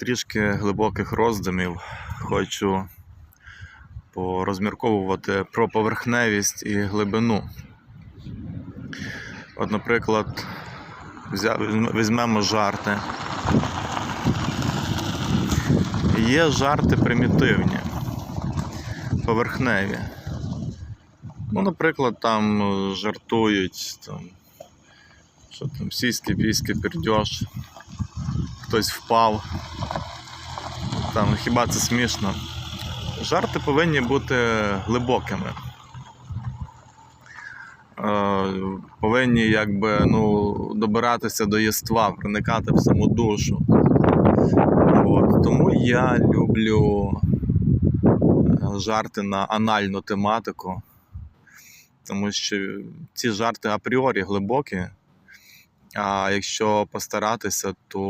трішки глибоких роздумів. Хочу порозмірковувати про поверхневість і глибину. От, наприклад, візьмемо жарти. Є жарти примітивні, поверхневі. Ну, наприклад, там е, жартують там, що там, сіськи, піськи, пердьош, хтось впав. Там, хіба це смішно? Жарти повинні бути глибокими. Е, повинні якби, ну, добиратися до єства, проникати в саму душу. От. Тому я люблю е, жарти на анальну тематику, тому що ці жарти апріорі глибокі, а якщо постаратися, то